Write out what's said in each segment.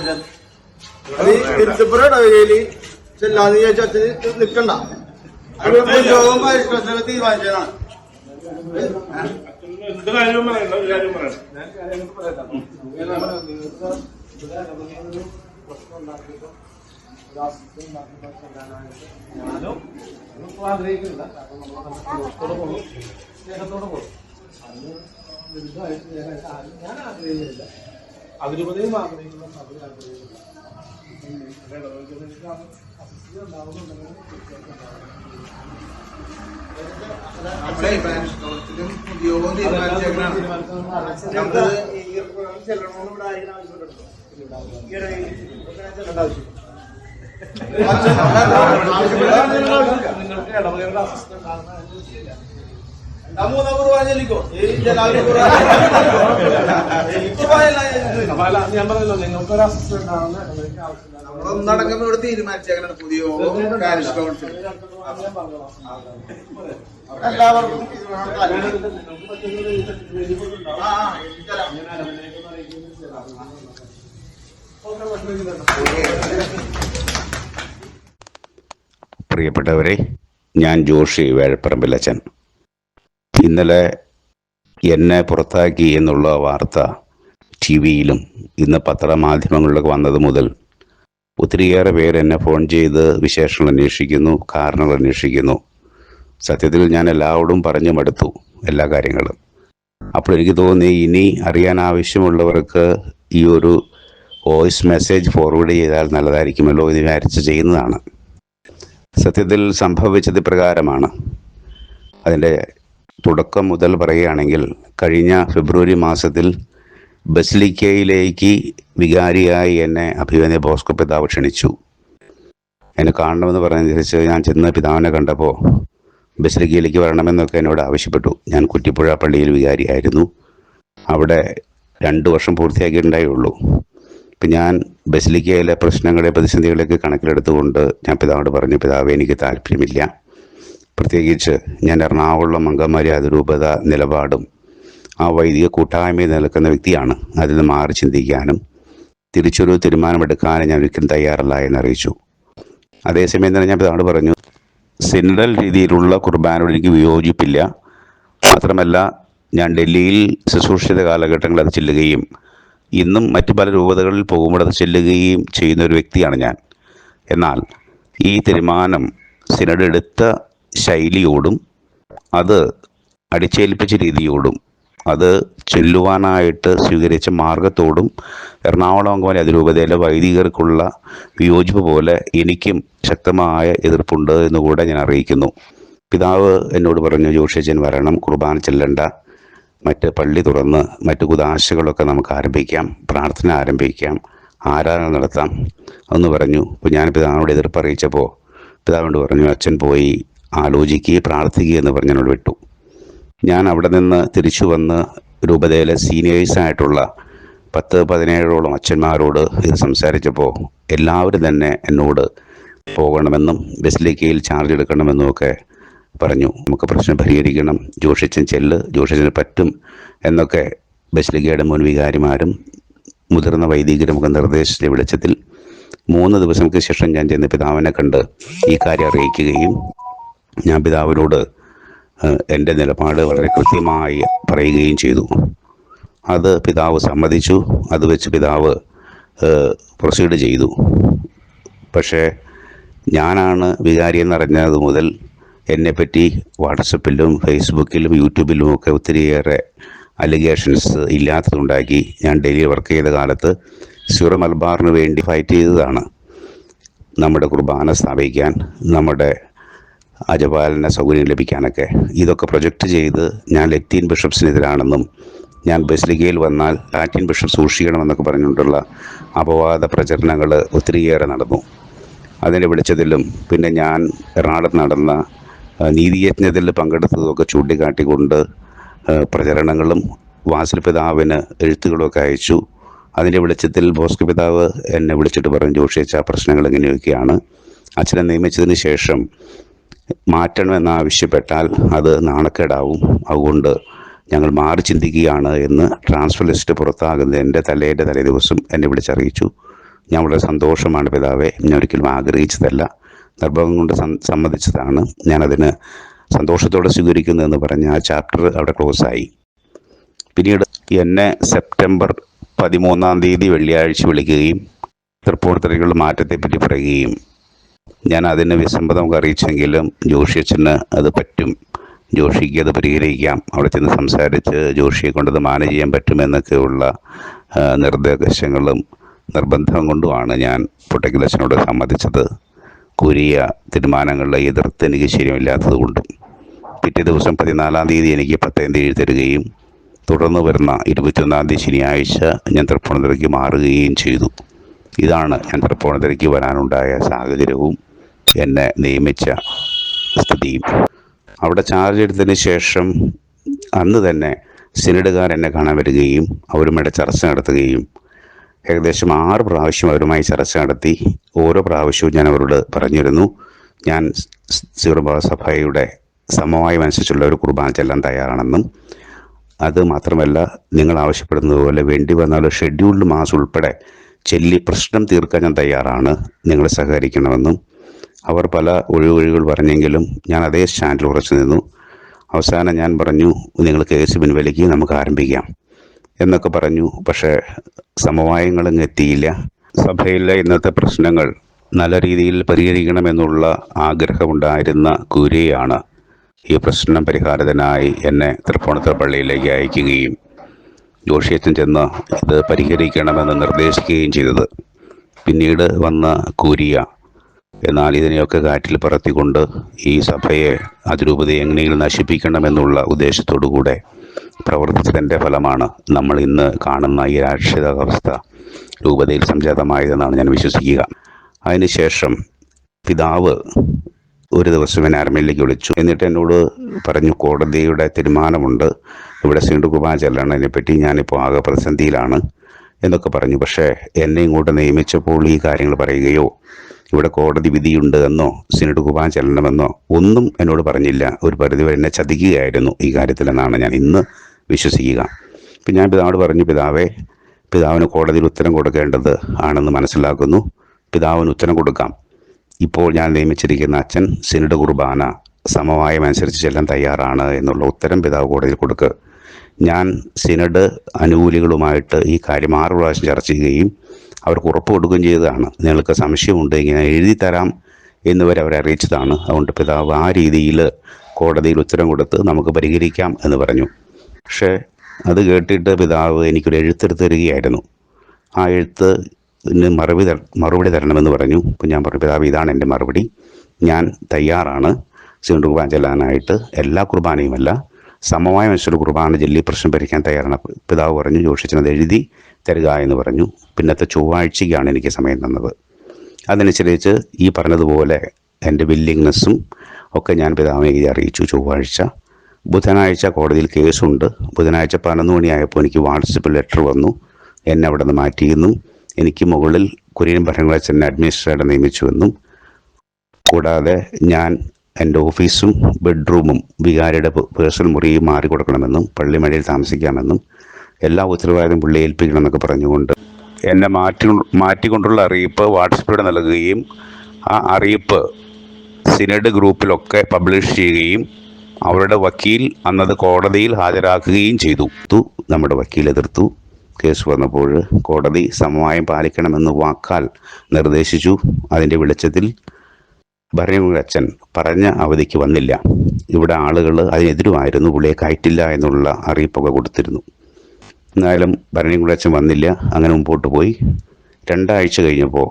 ഞാൻ. അത് ഇരുത്തപ്പുറയുടെ വകയിൽ ചെല്ലാന്ന് അച്ഛന് നിക്കണ്ട. അത് യോഗം പരിഷ്കരണത്തിന് തീരുമാനിച്ചതാണ്. എന്ത് കാര്യവും പറയണ്ട ഒരു കാര്യം പറയണം അതിരുപതിയും ആഗ്രഹിക്കുന്ന സഭ ആഗ്രഹിക്കില്ല നമ്മുടെ പരിഷ്കരണത്തിലും യോഗം തീരുമാനിച്ചേക്കണാണ് നമുക്ക് ഈ ആഗ്രഹിക്കുന്ന ഇവിടെ ആഗ്രഹിക്കുന്നു. നിങ്ങൾക്ക് ഇടവകയുടെ അസിസ്റ്റന്റ് ഉണ്ടാകുന്ന ആവശ്യമില്ല ഞാൻ പറഞ്ഞല്ലോ നിങ്ങൾക്ക് ഒരു അസിസ്റ്റന്റ് ആവശ്യമില്ല നമ്മളൊന്നടക്കം ഇവിടെ തീരുമാനിച്ചേക്കണം പുതിയ പാരിഷ് കൗൺസിൽ ഞാൻ പറഞ്ഞോളാം അവിടെ എല്ലാവർക്കും കാര്യം. പ്രിയപ്പെട്ടവരെ ഞാൻ ജോഷി വേഴപ്പറമ്പിലച്ചൻ ഇന്നലെ എന്നെ പുറത്താക്കി എന്നുള്ള വാർത്ത ടി വിയിലും ഇന്ന് പത്രമാധ്യമങ്ങളിലൊക്കെ വന്നത് മുതൽ ഒത്തിരിയേറെ പേര് എന്നെ ഫോൺ ചെയ്ത് വിശേഷങ്ങൾ അന്വേഷിക്കുന്നു കാരണങ്ങൾ അന്വേഷിക്കുന്നു. സത്യത്തിൽ ഞാൻ എല്ലാവരോടും പറഞ്ഞു മടുത്തു എല്ലാ കാര്യങ്ങളും. അപ്പോൾ എനിക്ക് തോന്നി ഇനി അറിയാൻ ആവശ്യമുള്ളവർക്ക് ഈ ഒരു വോയിസ് മെസ്സേജ് ഫോർവേഡ് ചെയ്താൽ നല്ലതായിരിക്കുമല്ലോ എന്ന് വിചാരിച്ച് ചെയ്യുന്നതാണ്. സത്യത്തിൽ സംഭവിച്ചത് പ്രകാരമാണ് അതിന്റെ തുടക്കം മുതൽ പറയുകയാണെങ്കിൽ കഴിഞ്ഞ ഫെബ്രുവരി മാസത്തിൽ ബസിലിക്കയിലേക്ക് വികാരിയായി എന്നെ അഭിമന്യ ബോസ്കോ പിതാവ് ക്ഷണിച്ചു. എന്നെ കാണണമെന്ന് പറഞ്ഞനുസരിച്ച് ഞാൻ ചെന്ന് പിതാവിനെ കണ്ടപ്പോൾ ബസിലിക്കയിലേക്ക് വരണമെന്നൊക്കെ എന്നോട് ആവശ്യപ്പെട്ടു. ഞാൻ കുറ്റിപ്പുഴ പള്ളിയിൽ വികാരിയായിരുന്നു. അവിടെ രണ്ട് വർഷം പൂർത്തിയാക്കിയിട്ടുണ്ടായുള്ളൂ. ഇപ്പം ഞാൻ ബസിലിക്കയിലെ പ്രശ്നങ്ങളെ പ്രതിസന്ധികളെയൊക്കെ കണക്കിലെടുത്തുകൊണ്ട് ഞാൻ പിതാവോട് പറഞ്ഞു പിതാവ് എനിക്ക് താല്പര്യമില്ല. പ്രത്യേകിച്ച് ഞാൻ എറണാകുളം അങ്കമാരി അതിരൂപത നിലപാടും ആ വൈദിക കൂട്ടായ്മയിൽ നിൽക്കുന്ന വ്യക്തിയാണ്. അതിൽ നിന്ന് മാറി ചിന്തിക്കാനും തിരിച്ചൊരു തീരുമാനമെടുക്കാനും ഞാൻ ഒരിക്കലും തയ്യാറല്ല എന്ന് അറിയിച്ചു. അതേസമയം തന്നെ ഞാൻ പിതാവോട് പറഞ്ഞു സിനഡൽ രീതിയിലുള്ള കുർബാനോട് എനിക്ക് വിയോജിപ്പില്ല. മാത്രമല്ല ഞാൻ ഡൽഹിയിൽ ശുശ്രൂഷിത കാലഘട്ടങ്ങളിൽ അത് ചെല്ലുകയും ഇന്നും മറ്റു പല രൂപതകളിൽ പോകുമ്പോൾ അത് ചെല്ലുകയും ചെയ്യുന്ന ഒരു വ്യക്തിയാണ് ഞാൻ. എന്നാൽ ഈ തീരുമാനം സിനഡ് എടുത്ത ശൈലിയോടും അത് അടിച്ചേൽപ്പിച്ച രീതിയോടും അത് ചൊല്ലുവാനായിട്ട് സ്വീകരിച്ച മാർഗത്തോടും എറണാകുളം അങ്കമാലി അതിരൂപതയിലെ വൈദികർക്കുള്ള വിയോജിപ്പ് പോലെ എനിക്കും ശക്തമായ എതിർപ്പുണ്ട് എന്നുകൂടെ ഞാൻ അറിയിക്കുന്നു. പിതാവ് എന്നോട് പറഞ്ഞു ജോഷിച്ചൻ വരണം കുർബാന ചെല്ലണ്ട. മറ്റ് പള്ളി തുറന്ന് മറ്റ് കുതാശകളൊക്കെ നമുക്ക് ആരംഭിക്കാം പ്രാർത്ഥന ആരംഭിക്കാം ആരാധന നടത്താം. എന്ന് പറഞ്ഞു അപ്പോൾ ഞാൻ പിതാവിനോട് എതിർപ്പ് അറിയിച്ചപ്പോൾ പിതാവിനോട് പറഞ്ഞു അച്ഛൻ പോയി ആലോചിക്കുകയും പ്രാർത്ഥിക്കുക എന്ന് പറഞ്ഞതിനോട് വിട്ടു. ഞാൻ അവിടെ നിന്ന് തിരിച്ചു വന്ന് രൂപതയിലെ സീനിയേഴ്സായിട്ടുള്ള പത്ത് പതിനേഴോളം അച്ഛന്മാരോട് ഇത് സംസാരിച്ചപ്പോൾ എല്ലാവരും തന്നെ എന്നോട് പോകണമെന്നും ബസിലിക്കയിൽ ചാർജ് എടുക്കണമെന്നും ഒക്കെ പറഞ്ഞു. നമുക്ക് പ്രശ്നം പരിഹരിക്കണം ജോഷിച്ചൻ ചെല്ല് ജോഷിച്ചന് പറ്റും എന്നൊക്കെ ബസിലിക്കയുടെ മുൻ വികാരിമാരും മുതിർന്ന വൈദികരും ഒക്കെ നിർദ്ദേശിച്ച വെളിച്ചത്തിൽ മൂന്ന് ദിവസങ്ങൾക്ക് ശേഷം ഞാൻ ചെന്ന് പിതാവിനെ കണ്ട് ഈ കാര്യം അറിയിക്കുകയും ഞാൻ പിതാവിനോട് എന്റെ നിലപാട് വളരെ കൃത്യമായി പറയുകയും ചെയ്തു. അത് പിതാവ് സമ്മതിച്ചു. അത് വെച്ച് പിതാവ് പ്രൊസീഡ് ചെയ്തു. പക്ഷേ ഞാനാണ് വികാരി എന്നറിഞ്ഞത് മുതൽ എന്നെപ്പറ്റി വാട്സപ്പിലും ഫേസ്ബുക്കിലും യൂട്യൂബിലും ഒക്കെ ഒത്തിരിയേറെ അലിഗേഷൻസ് ഇല്ലാത്തതുണ്ടാക്കി ഞാൻ ഡെയിലി വർക്ക് ചെയ്ത കാലത്ത് സ്യൂറ മലബാറിന് വേണ്ടി ഫൈറ്റ് ചെയ്തതാണ്. നമ്മുടെ കുർബാന സ്ഥാപിക്കാൻ നമ്മുടെ അജപാലന സൗകര്യം ലഭിക്കാനൊക്കെ. ഇതൊക്കെ പ്രൊജക്റ്റ് ചെയ്ത് ഞാൻ ലത്തീൻ ബിഷപ്സിനെതിരാണെന്നും ഞാൻ ബസിലിക്കയിൽ വന്നാൽ ലാറ്റിൻ ബിഷപ്പ് സൂക്ഷിക്കണമെന്നൊക്കെ പറഞ്ഞുകൊണ്ടുള്ള അപവാദ പ്രചരണങ്ങൾ ഒത്തിരിയേറെ നടന്നു. അതിനെ വിളിച്ചതിലും പിന്നെ ഞാൻ എറണാകുളത്ത് നടന്ന നീതിയജ്ഞത്തിൽ പങ്കെടുത്തതൊക്കെ ചൂണ്ടിക്കാട്ടിക്കൊണ്ട് പ്രചരണങ്ങളും വാസൽ പിതാവിന് എഴുത്തുകളൊക്കെ അയച്ചു. അതിന്റെ വെളിച്ചത്തിൽ ബോസ്ക് പിതാവ് എന്നെ വിളിച്ചിട്ട് പറഞ്ഞു ജോഷിച്ച പ്രശ്നങ്ങൾ ഇങ്ങനെയൊക്കെയാണ്. അച്ഛനെ നിയമിച്ചതിന് ശേഷം മാറ്റണമെന്നാവശ്യപ്പെട്ടാൽ അത് നാണക്കേടാവും. അതുകൊണ്ട് ഞങ്ങൾ മാറി ചിന്തിക്കുകയാണ് എന്ന് ട്രാൻസ്ഫർ ലിസ്റ്റ് പുറത്താകുന്നതിന്റെ തലേന്റെ തലേ ദിവസം എന്നെ വിളിച്ചറിയിച്ചു. ഞാൻ വളരെ സന്തോഷമാണ് പിതാവേ. ഞാൻ ഒരിക്കലും ആഗ്രഹിച്ചതല്ല. നിർഭവം കൊണ്ട് സമ്മതിച്ചതാണ്. ഞാനതിന് സന്തോഷത്തോടെ സ്വീകരിക്കുന്നതെന്ന് പറഞ്ഞ് ആ ചാപ്റ്റർ അവിടെ ക്ലോസായി. പിന്നീട് എന്നെ സെപ്റ്റംബർ പതിമൂന്നാം തീയതി വെള്ളിയാഴ്ച വിളിക്കുകയും തൃപ്പൂണിത്തറയ്ക്കുള്ള മാറ്റത്തെപ്പറ്റി പറയുകയും ഞാൻ അതിന് വിസമ്മതം അറിയിച്ചെങ്കിലും ജോഷിയച്ചന് അത് പറ്റും. ജോഷിക്ക് അത് പരിഹരിക്കാം. അവിടെ ചെന്ന് സംസാരിച്ച് ജോഷിയെ കൊണ്ടത് മാനേജ് ചെയ്യാൻ പറ്റുമെന്നൊക്കെയുള്ള നിർദ്ദേശങ്ങളും നിർബന്ധം കൊണ്ടുമാണ് ഞാൻ പൊട്ടക്കിലച്ചനോട് സമ്മതിച്ചത്. കുരിയ തീരുമാനങ്ങളെ എതിർത്ത് എനിക്ക് ശരിയമില്ലാത്തത് കൊണ്ടും. പിറ്റേ ദിവസം പതിനാലാം തീയതി എനിക്ക് പത്തേം തീയതി തരികയും തുടർന്ന് വരുന്ന ഇരുപത്തിയൊന്നാം തീയതി ശനിയാഴ്ച ഞാൻ തൃപ്പൂണിത്തുറയ്ക്ക് മാറുകയും ചെയ്തു. ഇതാണ് ഞാൻ തൃപ്പൂണിത്തുറയ്ക്ക് വരാനുണ്ടായ സാഹചര്യവും. എന്നെ നിയമിച്ച സ്ഥിതിയും അവിടെ ചാർജ് എടുത്തതിന് ശേഷം അന്ന് തന്നെ സിനഡുകാർ എന്നെ കാണാൻ വരികയും അവരുമായിട്ട് ചർച്ച നടത്തുകയും ഏകദേശം ആറ് പ്രാവശ്യം അവരുമായി ചർച്ച നടത്തി ഓരോ പ്രാവശ്യവും ഞാൻ അവരോട് പറഞ്ഞിരുന്നു. ഞാൻ സീറോബാ സഭയുടെ സമവായം അനുസരിച്ചുള്ള ഒരു കുർബാന ചെല്ലാൻ തയ്യാറാണെന്നും അത് മാത്രമല്ല നിങ്ങൾ ആവശ്യപ്പെടുന്നത് പോലെ വേണ്ടി വന്നാൽ ഷെഡ്യൂൾഡ് മാസം ഉൾപ്പെടെ ചെല്ലി പ്രശ്നം തീർക്കാൻ ഞാൻ തയ്യാറാണ്. നിങ്ങൾ സഹകരിക്കണമെന്നും അവർ പല ഒഴിവൊഴികൾ പറഞ്ഞെങ്കിലും ഞാൻ അതേ സ്റ്റാൻഡിൽ ഉറച്ചു നിന്നു. അവസാനം ഞാൻ പറഞ്ഞു നിങ്ങൾ കേസ് പിൻവലിക്ക് നമുക്ക് ആരംഭിക്കാം. എന്നൊക്കെ പറഞ്ഞു. പക്ഷേ സമവായങ്ങളും എത്തിയില്ല. സഭയിലെ ഇന്നത്തെ പ്രശ്നങ്ങൾ നല്ല രീതിയിൽ പരിഹരിക്കണമെന്നുള്ള ആഗ്രഹമുണ്ടായിരുന്ന കുര്യയാണ് ഈ പ്രശ്നം പരിഹാരത്തിനായി എന്നെ തൃപ്പൂണിത്തുറ പള്ളിയിലേക്ക് അയക്കുകയും ജോഷിയച്ചൻ ചെന്ന് ഇത് പരിഹരിക്കണമെന്ന് നിർദ്ദേശിക്കുകയും ചെയ്തത്. പിന്നീട് വന്ന കൂരിയ എന്നാൽ ഇതിനെയൊക്കെ കാറ്റിൽ പറത്തിക്കൊണ്ട് ഈ സഭയെ അതിരൂപതയെ എങ്ങനെയും നശിപ്പിക്കണമെന്നുള്ള ഉദ്ദേശത്തോടു കൂടെ പ്രവർത്തിച്ചതിന്റെ ഫലമാണ് നമ്മൾ ഇന്ന് കാണുന്ന ഈ രാഷ്ട്രീയാവസ്ഥ രൂപതയിൽ സംജാതമായതെന്നാണ് ഞാൻ വിശ്വസിക്കുക. അതിനുശേഷം പിതാവ് ഒരു ദിവസം എന്നെ അരമയിലേക്ക് വിളിച്ചു. എന്നിട്ട് എന്നോട് പറഞ്ഞു കോടതിയുടെ തീരുമാനമുണ്ട്. ഇവിടെ സീണ്ടു ചെല്ലണതിനെ പറ്റി ഞാനിപ്പോൾ ആകെ പ്രതിസന്ധിയിലാണ് എന്നൊക്കെ പറഞ്ഞു. പക്ഷേ എന്നെ ഇങ്ങോട്ട് നിയമിച്ചപ്പോൾ ഈ കാര്യങ്ങൾ പറയുകയോ ഇവിടെ കോടതി വിധിയുണ്ട് എന്നോ സിനഡ് കുപാൻ ചെല്ലണമെന്നോ ഒന്നും എന്നോട് പറഞ്ഞില്ല. ഒരു പരിധിവരെ എന്നെ ചതിക്കുകയായിരുന്നു ഈ കാര്യത്തിലെന്നാണ് ഞാൻ ഇന്ന് വിശ്വസിക്കുക. ഇപ്പം ഞാൻ പിതാവോട് പറഞ്ഞു പിതാവേ പിതാവിന് കോടതിയിൽ ഉത്തരം കൊടുക്കേണ്ടത് ആണെന്ന് മനസ്സിലാക്കുന്നു. പിതാവിന് ഉത്തരം കൊടുക്കാം. ഇപ്പോൾ ഞാൻ നിയമിച്ചിരിക്കുന്ന അച്ഛൻ സിനഡ് കുർബാന സമവായമനുസരിച്ച് ചെല്ലാൻ തയ്യാറാണ് എന്നുള്ള ഉത്തരം പിതാവ് കോടതിയിൽ കൊടുക്കുക ഞാൻ സിനഡ് അനുകൂലികളുമായിട്ട് ഈ കാര്യം ആറ് പ്രാവശ്യം ചർച്ച ചെയ്യുകയും അവർക്ക് ഉറപ്പ് കൊടുക്കുകയും ചെയ്തതാണ്. നിങ്ങൾക്ക് സംശയമുണ്ട് ഇങ്ങനെ എഴുതി തരാം എന്നിവരെ അവരെ അറിയിച്ചതാണ്. അതുകൊണ്ട് പിതാവ് ആ രീതിയിൽ കോടതിയിൽ ഉത്തരം കൊടുത്ത് നമുക്ക് പരിഹരിക്കാം എന്ന് പറഞ്ഞു. പക്ഷേ അത് കേട്ടിട്ട് പിതാവ് എനിക്കൊരു എഴുത്തെടുത്ത് തരികയായിരുന്നു. ആ എഴുത്ത് മറുപടി മറുപടി തരണമെന്ന് പറഞ്ഞു. അപ്പം ഞാൻ പറഞ്ഞു പിതാവ് ഇതാണ് എന്റെ മറുപടി. ഞാൻ തയ്യാറാണ്. സിന്ധു കുർബാന ചെല്ലാനായിട്ട് എല്ലാ കുർബാനയുമല്ല സമമായ മനുഷ്യർ കുർബാന ചൊല്ലി പ്രശ്നം പരിഹരിക്കാൻ തയ്യാറാണ്. പിതാവ് പറഞ്ഞു ജോഷിച്ചത് എഴുതി തരിക എന്ന് പറഞ്ഞു. പിന്നത്തെ ചൊവ്വാഴ്ചയ്ക്കാണ് എനിക്ക് സമയം തന്നത്. അതനുസരിച്ച് ഈ പറഞ്ഞതുപോലെ എന്റെ വില്ലിങ്നെസ്സും ഒക്കെ ഞാൻ പിതാവിനെ എഴുതി അറിയിച്ചു ചൊവ്വാഴ്ച. ബുധനാഴ്ച കോടതിയിൽ കേസുണ്ട്. ബുധനാഴ്ച പതിനൊന്ന് മണിയായപ്പോൾ എനിക്ക് വാട്സപ്പിൽ ലെറ്റർ വന്നു. എന്നെ അവിടെ നിന്ന് മാറ്റിയെന്നും എനിക്ക് മുകളിൽ കുര്യൻ ഭരണങ്ങളച്ചനെ അഡ്മിനിസ്ട്രേറ്റർ നിയമിച്ചുവെന്നും. കൂടാതെ ഞാൻ എന്റെ ഓഫീസും ബെഡ്റൂമും വികാരിയുടെ പേഴ്സണൽ മുറിയും മാറി കൊടുക്കണമെന്നും പള്ളിമഴയിൽ താമസിക്കാമെന്നും എല്ലാ ഉത്തരവാദിത്തം പുള്ളി ഏൽപ്പിക്കണമെന്നൊക്കെ പറഞ്ഞുകൊണ്ട് എന്നെ മാറ്റി മാറ്റിക്കൊണ്ടുള്ള അറിയിപ്പ് വാട്സപ്പിലൂടെ നൽകുകയും ആ അറിയിപ്പ് സിനഡ് ഗ്രൂപ്പിലൊക്കെ പബ്ലിഷ് ചെയ്യുകയും അവരുടെ വക്കീൽ അന്നത് കോടതിയിൽ ഹാജരാക്കുകയും ചെയ്തു. നമ്മുടെ വക്കീൽ എതിർത്തു. കേസ് വന്നപ്പോൾ കോടതി സമവായം പാലിക്കണമെന്ന് വാക്കാൽ നിർദ്ദേശിച്ചു. അതിന്റെ വെളിച്ചത്തിൽ ഭരണകൂട അച്ഛൻ പറഞ്ഞ അവധിക്ക് വന്നില്ല. ഇവിടെ ആളുകൾ അതിനെതിരുമായിരുന്നു. പുള്ളിയെ കയറ്റില്ല എന്നുള്ള അറിയിപ്പൊക്കെ കൊടുത്തിരുന്നു. എന്നാലും ഭരണകൂടച്ചൻ വന്നില്ല. അങ്ങനെ മുമ്പോട്ട് പോയി. രണ്ടാഴ്ച കഴിഞ്ഞപ്പോൾ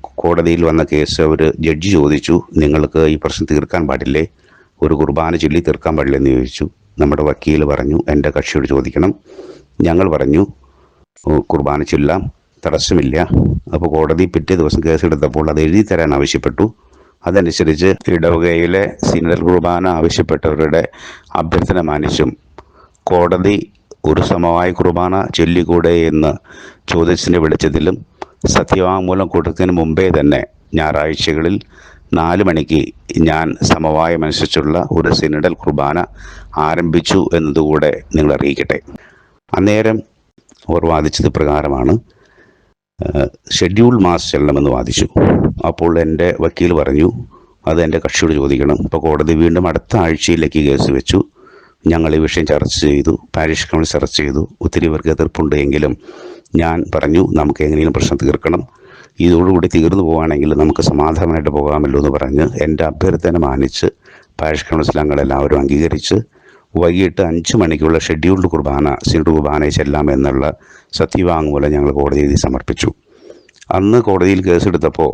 കോടതിയിൽ വന്ന കേസ് അവർ ജഡ്ജി ചോദിച്ചു നിങ്ങൾക്ക് ഈ പ്രശ്നം തീർക്കാൻ പാടില്ലേ? ഒരു കുർബാന ചൊല്ലി തീർക്കാൻ പാടില്ല? എന്ന് ചോദിച്ചു. നമ്മുടെ വക്കീൽ പറഞ്ഞു എന്റെ കക്ഷിയോട് ചോദിക്കണം. ഞങ്ങൾ പറഞ്ഞു "ഓ, കുർബാന ചൊല്ലാം. തടസ്സമില്ല. അപ്പോൾ കോടതി പിറ്റേ ദിവസം കേസെടുത്തപ്പോൾ അത് എഴുതി തരാൻ ആവശ്യപ്പെട്ടു. അതനുസരിച്ച് ഇടവകയിലെ സീനിയർ കുർബാന ആവശ്യപ്പെട്ടവരുടെ അഭ്യർത്ഥന മാനിച്ചും കോടതി ഒരു സമവായ കുർബാന ചൊല്ലിക്കൂടെ എന്ന് ചോദിച്ചതിന്റെ വെളിച്ചത്തിലും സത്യവാങ്മൂലം കൊടുക്കുന്നതിന് മുമ്പേ തന്നെ ഞായറാഴ്ചകളിൽ നാല് മണിക്ക് ഞാൻ സമവായമനുസരിച്ചുള്ള ഒരു സിനിഡൽ കുർബാന ആരംഭിച്ചു എന്നതുകൂടെ നിങ്ങൾ അറിയിക്കട്ടെ അന്നേരം അവർ വാദിച്ചത് പ്രകാരമാണ്. ഷെഡ്യൂൾ മാസ് ചെല്ലണമെന്ന് വാദിച്ചു. അപ്പോൾ എന്റെ വക്കീൽ പറഞ്ഞു അത് എന്റെ കക്ഷിയോട് ചോദിക്കണം. ഇപ്പോൾ കോടതി വീണ്ടും അടുത്ത ആഴ്ചയിലേക്ക് കേസ് വെച്ചു. ഞങ്ങൾ ഈ വിഷയം ചർച്ച ചെയ്തു. പാരീഷ് കൗൺസിൽ ചർച്ച ചെയ്തു. ഒത്തിരി പേർക്ക് എതിർപ്പുണ്ട് എങ്കിലും ഞാൻ പറഞ്ഞു നമുക്ക് എങ്ങനെയും പ്രശ്നം തീർക്കണം. ഇതോടുകൂടി തീർന്നു പോവുകയാണെങ്കിൽ നമുക്ക് സമാധാനമായിട്ട് പോകാമല്ലോ എന്ന് പറഞ്ഞ് എന്റെ അഭ്യർത്ഥന മാനിച്ച് പാരീഷ് കൗൺസിൽ അംഗങ്ങളെല്ലാവരും അംഗീകരിച്ച് വൈകിട്ട് അഞ്ച് മണിക്കുള്ള ഷെഡ്യൂൾഡ് കുർബാന സിനഡ് ചെല്ലാം എന്നുള്ള സത്യവാങ്മൂലം ഞങ്ങൾ കോടതിയിൽ സമർപ്പിച്ചു. അന്ന് കോടതിയിൽ കേസെടുത്തപ്പോൾ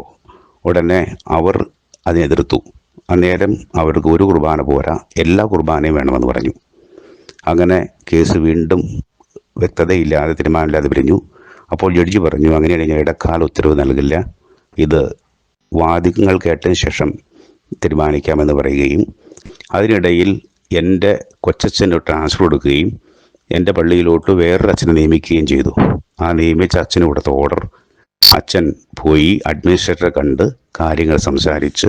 ഉടനെ അവർ അതിനെതിർത്തു അന്നേരം അവർക്ക് ഒരു കുർബാന പോരാ എല്ലാ കുർബാനയും വേണമെന്ന് പറഞ്ഞു. അങ്ങനെ കേസ് വീണ്ടും വ്യക്തതയില്ലാതെ തീരുമാനമില്ലാതെ പിരിഞ്ഞു. അപ്പോൾ ജഡ്ജി പറഞ്ഞു അങ്ങനെയാണെങ്കിൽ ഇടക്കാല ഉത്തരവ് നൽകില്ല. ഇത് വാദികങ്ങൾ കേട്ടതിന് ശേഷം തീരുമാനിക്കാമെന്ന് പറയുകയും അതിനിടയിൽ എന്റെ കൊച്ചച്ഛന് ട്രാൻസ്ഫർ കൊടുക്കുകയും എന്റെ പള്ളിയിലോട്ട് വേറൊരു അച്ഛനെ നിയമിക്കുകയും ചെയ്തു. ആ നിയമിച്ച അച്ഛന് കൊടുത്ത ഓർഡർ അച്ഛൻ പോയി അഡ്മിനിസ്ട്രേറ്ററെ കണ്ട് കാര്യങ്ങൾ സംസാരിച്ച്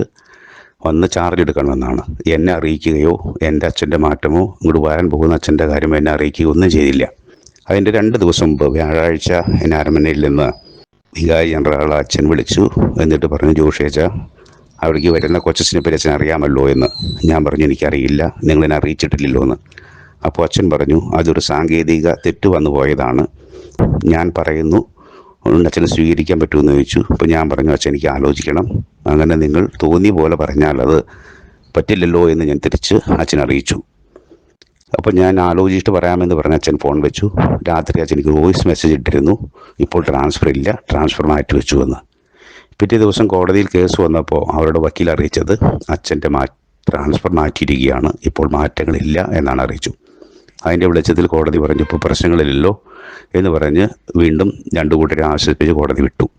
വന്ന് ചാർജ് എടുക്കണമെന്നാണ്. എന്നെ അറിയിക്കുകയോ എന്റെ അച്ഛന്റെ മാറ്റമോ ഇങ്ങോട്ട് വരാൻ പോകുന്ന അച്ഛന്റെ കാര്യമോ എന്നെ അറിയിക്കുകയോ ഒന്നും ചെയ്തില്ല. അതിന്റെ രണ്ട് ദിവസം മുമ്പ് വ്യാഴാഴ്ച എന്നെ അരമനയിൽ നിന്ന് വികാരി ജനറൽ അച്ഛൻ വിളിച്ചു. എന്നിട്ട് പറഞ്ഞു ജോഷേച്ച അവിടേക്ക് വരുന്ന കൊച്ചച്ഛനെ പറ്റി അച്ഛൻ അറിയാമല്ലോ എന്ന്. ഞാൻ പറഞ്ഞു എനിക്കറിയില്ല. നിങ്ങളെന്നെ അറിയിച്ചിട്ടില്ലല്ലോ എന്ന് അപ്പോൾ അച്ഛൻ പറഞ്ഞു അതൊരു സാങ്കേതിക തെറ്റ് വന്നു പോയതാണ്. ഞാൻ പറയുന്നു അച്ഛനെ സ്വീകരിക്കാൻ പറ്റുമെന്ന് ചോദിച്ചു. അപ്പോൾ ഞാൻ പറഞ്ഞു അച്ഛൻ എനിക്ക് ആലോചിക്കണം. അങ്ങനെ നിങ്ങൾ തോന്നിയ പോലെ പറഞ്ഞാൽ അത് പറ്റില്ലല്ലോ എന്ന് ഞാൻ തിരിച്ച് അച്ഛൻ അറിയിച്ചു. അപ്പോൾ ഞാൻ ആലോചിച്ചിട്ട് പറയാമെന്ന് പറഞ്ഞ അച്ഛൻ ഫോൺ വെച്ചു. രാത്രി അച്ഛൻ എനിക്ക് വോയിസ് മെസ്സേജ് ഇട്ടിരുന്നു. ഇപ്പോൾ ട്രാൻസ്ഫർ ഇല്ല ട്രാൻസ്ഫർ മാറ്റി വെച്ചു എന്ന്. പിറ്റേ ദിവസം കോടതിയിൽ കേസ് വന്നപ്പോൾ അവരുടെ വക്കീൽ അറിയിച്ചത് അച്ഛന്റെ മാ ട്രാൻസ്ഫർ മാറ്റിയിരിക്കുകയാണ് ഇപ്പോൾ മാറ്റങ്ങളില്ല എന്നാണ് അറിയിച്ചു. അതിന്റെ വെളിച്ചത്തിൽ കോടതി പറഞ്ഞു ഇപ്പോൾ പ്രശ്നങ്ങളില്ലല്ലോ എന്ന് പറഞ്ഞ് വീണ്ടും രണ്ടു കൂട്ടരെ ആശ്വസിപ്പിച്ച് കോടതി വിട്ടു.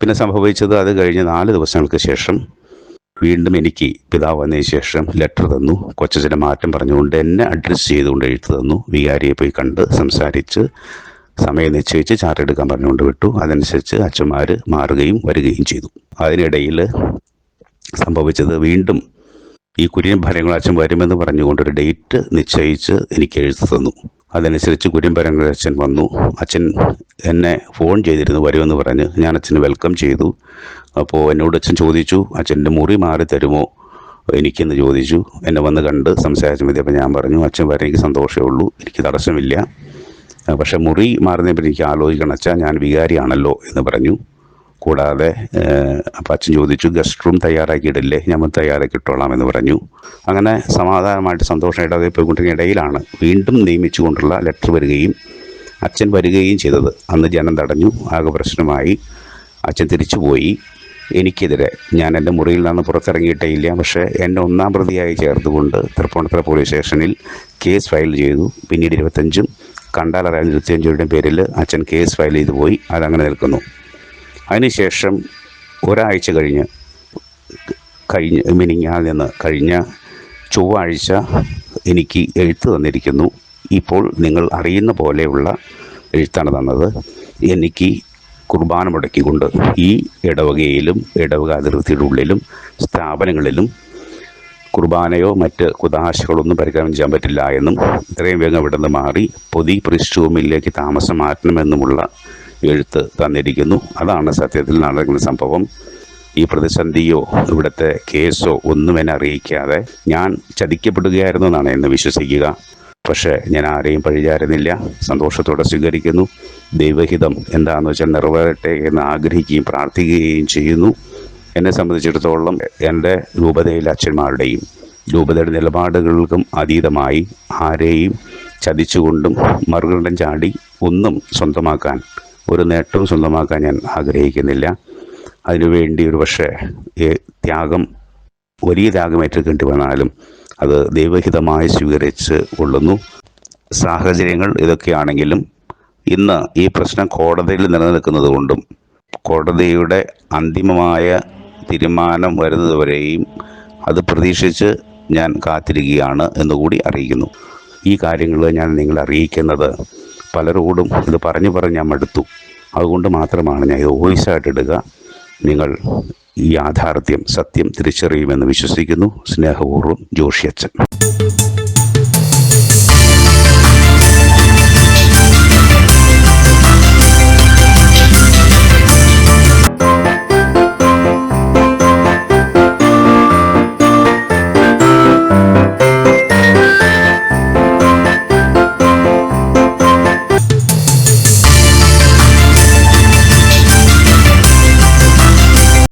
പിന്നെ സംഭവിച്ചത് അത് കഴിഞ്ഞ് നാല് ദിവസങ്ങൾക്ക് ശേഷം വീണ്ടും എനിക്ക് പിതാവ് വന്നതിന് ശേഷം ലെറ്റർ തന്നു. കൊച്ചച്ഛന്റെ മാറ്റം പറഞ്ഞുകൊണ്ട് എന്നെ അഡ്രസ്സ് ചെയ്തുകൊണ്ട് എഴുത്ത് തന്നു. വികാരിയെ പോയി കണ്ട് സംസാരിച്ച് സമയം നിശ്ചയിച്ച് ചാർട്ട് എടുക്കാൻ പറഞ്ഞുകൊണ്ട് വിട്ടു. അതനുസരിച്ച് അച്ഛന്മാർ മാറുകയും വരികയും ചെയ്തു. അതിനിടയിൽ സംഭവിച്ചത് വീണ്ടും ഈ കുര്യൻ ഭരങ്ങൾ അച്ഛൻ വരുമെന്ന് പറഞ്ഞുകൊണ്ടൊരു ഡേറ്റ് നിശ്ചയിച്ച് എനിക്ക് എഴുതി തന്നു. അതനുസരിച്ച് കുര്യൻ ഭരങ്ങൾ അച്ഛൻ വന്നു. അച്ഛൻ എന്നെ ഫോൺ ചെയ്തിരുന്നു വരുമെന്ന് പറഞ്ഞ്. ഞാൻ അച്ഛനെ വെൽക്കം ചെയ്തു. അപ്പോൾ എന്നോട് അച്ഛൻ ചോദിച്ചു അച്ഛന്റെ മുറി മാറി തരുമോ? എനിക്കെന്ന് ചോദിച്ചു. എന്നെ വന്ന് കണ്ട് സംസാരിച്ചു മതി അപ്പോൾ ഞാൻ പറഞ്ഞു അച്ഛൻ വരെ എനിക്ക് സന്തോഷമേ ഉള്ളൂ. എനിക്ക് തടസ്സമില്ല. പക്ഷേ മുറി മാറുന്നതിനെപ്പറ്റി എനിക്ക് ആലോചിക്കണം. അച്ഛാ ഞാൻ വികാരിയാണല്ലോ എന്ന് പറഞ്ഞു. കൂടാതെ അപ്പം അച്ഛൻ ചോദിച്ചു ഗസ്റ്റ് റൂം തയ്യാറാക്കിയിട്ടില്ലേ? ഞമ്മൾ തയ്യാറാക്കിയിട്ടോളാം എന്ന് പറഞ്ഞു. അങ്ങനെ സമാധാനമായിട്ട് സന്തോഷമായിട്ട് അതേ പോയിക്കൊണ്ടിരിക്കുന്ന ഇടയിലാണ് വീണ്ടും നിയമിച്ചുകൊണ്ടുള്ള ലെറ്റർ വരികയും അച്ഛൻ വരികയും ചെയ്തത്. അന്ന് ജനം തടഞ്ഞു ആകെ പ്രശ്നമായി. അച്ഛൻ തിരിച്ചുപോയി. എനിക്കെതിരെ ഞാൻ എന്റെ മുറിയിൽ നിന്ന് പുറത്തിറങ്ങിയിട്ടേ ഇല്ല. പക്ഷേ എന്നെ ഒന്നാം പ്രതിയായി ചേർത്തുകൊണ്ട് തൃപ്പൂണിത്തുറ പോലീസ് സ്റ്റേഷനിൽ കേസ് ഫയൽ ചെയ്തു. പിന്നീട് ഇരുപത്തഞ്ചും കണ്ടാലറിയാൻ ഇരുപത്തിയഞ്ചുകളുടെയും പേരിൽ അച്ഛൻ കേസ് ഫയൽ ചെയ്തു പോയി അതങ്ങനെ നിൽക്കുന്നു. അതിനുശേഷം ഒരാഴ്ച കഴിഞ്ഞ് കഴിഞ്ഞ് മിനിങ്ങാൽ നിന്ന് കഴിഞ്ഞ ചൊവ്വാഴ്ച എനിക്ക് എഴുത്ത് തന്നിരിക്കുന്നു. ഇപ്പോൾ നിങ്ങൾ അറിയുന്ന പോലെയുള്ള എഴുത്താണ് തന്നത്. എനിക്ക് കുർബാന മുടക്കിക്കൊണ്ട് ഈ ഇടവകയിലും ഇടവക അതിർത്തിയുടെ ഉള്ളിലും സ്ഥാപനങ്ങളിലും കുർബാനയോ മറ്റ് കുതാശകളൊന്നും പരിക്രമം ചെയ്യാൻ പറ്റില്ല എന്നും ഇത്രയും വേഗം ഇവിടെ നിന്ന് മാറി പൊതി പ്രിസ്റ്റ് റൂമിലേക്ക് താമസം മാറ്റണമെന്നുമുള്ള എഴുത്ത് തന്നിരിക്കുന്നു. അതാണ് സത്യത്തിൽ നടക്കുന്ന സംഭവം. ഈ പ്രതിസന്ധിയോ ഇവിടുത്തെ കേസോ ഒന്നും എന്നെ അറിയിക്കാതെ ഞാൻ ചതിക്കപ്പെടുകയായിരുന്നു എന്നാണ് എന്ന് വിശ്വസിക്കുക. പക്ഷേ ഞാൻ ആരെയും പഴിചാരുന്നില്ല. സന്തോഷത്തോടെ സ്വീകരിക്കുന്നു. ദൈവഹിതം എന്താണെന്ന് വെച്ചാൽ നിറവേറട്ടെ എന്ന് ആഗ്രഹിക്കുകയും പ്രാർത്ഥിക്കുകയും ചെയ്യുന്നു. എന്നെ സംബന്ധിച്ചിടത്തോളം എന്റെ രൂപതയിലെ അച്ഛന്മാരുടെയും രൂപതയുടെ നിലപാടുകൾക്കും അതീതമായി ആരെയും ചതിച്ചുകൊണ്ടും മറുകണ്ഠം ചാടി ഒന്നും സ്വന്തമാക്കാൻ ഒരു നേട്ടവും സ്വന്തമാക്കാൻ ഞാൻ ആഗ്രഹിക്കുന്നില്ല. അതിനുവേണ്ടി ഒരു പക്ഷേ ത്യാഗം വലിയ ത്യാഗം ഏറ്റെടുക്കേണ്ടി വന്നാലും അത് ദൈവഹിതമായി സ്വീകരിച്ച് കൊള്ളുന്നു. സാഹചര്യങ്ങൾ ഇതൊക്കെയാണെങ്കിലും ഇന്ന് ഈ പ്രശ്നം കോടതിയിൽ നിലനിൽക്കുന്നത് കൊണ്ടും കോടതിയുടെ അന്തിമമായ തീരുമാനം വരുന്നതുവരെയും അത് പ്രതീക്ഷിച്ച് ഞാൻ കാത്തിരിക്കുകയാണ് എന്നുകൂടി അറിയിക്കുന്നു. ഈ കാര്യങ്ങൾ ഞാൻ നിങ്ങളെ അറിയിക്കുന്നത് പലരോടും ഇത് പറഞ്ഞു പറഞ്ഞ് ഞാൻ മടുത്തു. അതുകൊണ്ട് മാത്രമാണ് ഞാൻ ഇത് വോയിസായിട്ട് ഇടുക. നിങ്ങൾ ഈ യാഥാർത്ഥ്യം സത്യം തിരിച്ചറിയുമെന്ന് വിശ്വസിക്കുന്നു. സ്നേഹപൂർവം ജോഷി അച്ഛൻ